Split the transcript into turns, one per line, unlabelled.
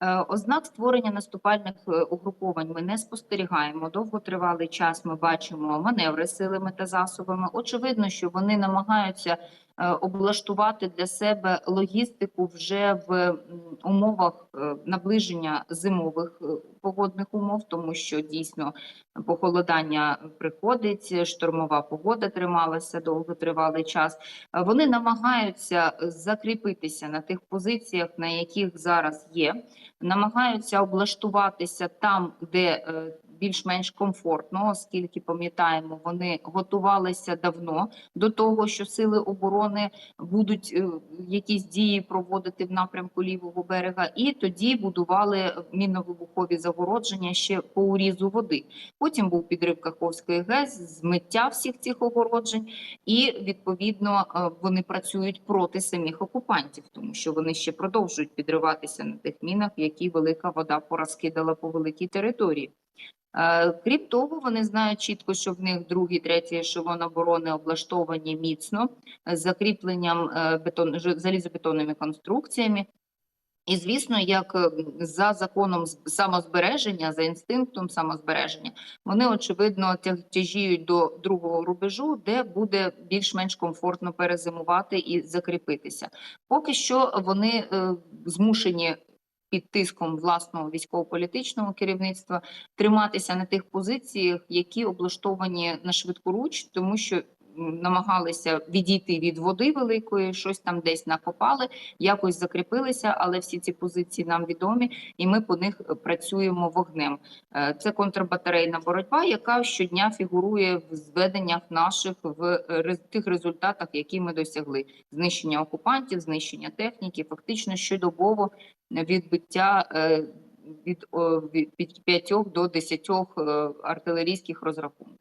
Е, Ознак створення наступальних е, угруповань ми не спостерігаємо. Довготривалий час ми бачимо маневри силами та засобами. Очевидно, що вони намагаються облаштувати для себе логістику вже в умовах е, наближення зимових е, погодних умов, тому що дійсно похолодання приходить, штормова погода трималася довготривалий час. Е, Вони намагаються закріпитися на тих позиціях, на яких зараз є намагаються облаштуватися там, де е, більш-менш комфортно, оскільки пам'ятаємо, вони готувалися давно до того, що сили оборони будуть е, якісь дії проводити в напрямку лівого берега, і тоді будували мінно-вибухові загородження ще по урізу води. Потім був підрив Каховської ГЕС, змиття всіх цих огороджень, і відповідно е, вони працюють проти самих окупантів, тому що вони ще продовжують підриватися на тих мінах, які велика вода порозкидала по великій території. Е, Крім того, вони знають чітко, що в них другий, третій ешелон оборони облаштовані міцно е, з закріпленням е, бетон, залізобетонними конструкціями. І звісно, як за законом самозбереження, за інстинктом самозбереження, вони очевидно тя- тяжіють до другого рубежу, де буде більш-менш комфортно перезимувати і закріпитися. Поки що вони змушені під тиском власного військово-політичного керівництва триматися на тих позиціях, які облаштовані на швидку руч, тому що намагалися відійти від води великої, щось там десь накопали, якось закріпилися, але всі ці позиції нам відомі, і ми по них е, працюємо вогнем. Е, Це контрбатарейна боротьба, яка щодня фігурує в зведеннях наших в е, тих результатах, які ми досягли: знищення окупантів, знищення техніки, фактично щодобово відбиття. Від, 5 до 10 е, артилерійських розрахунків.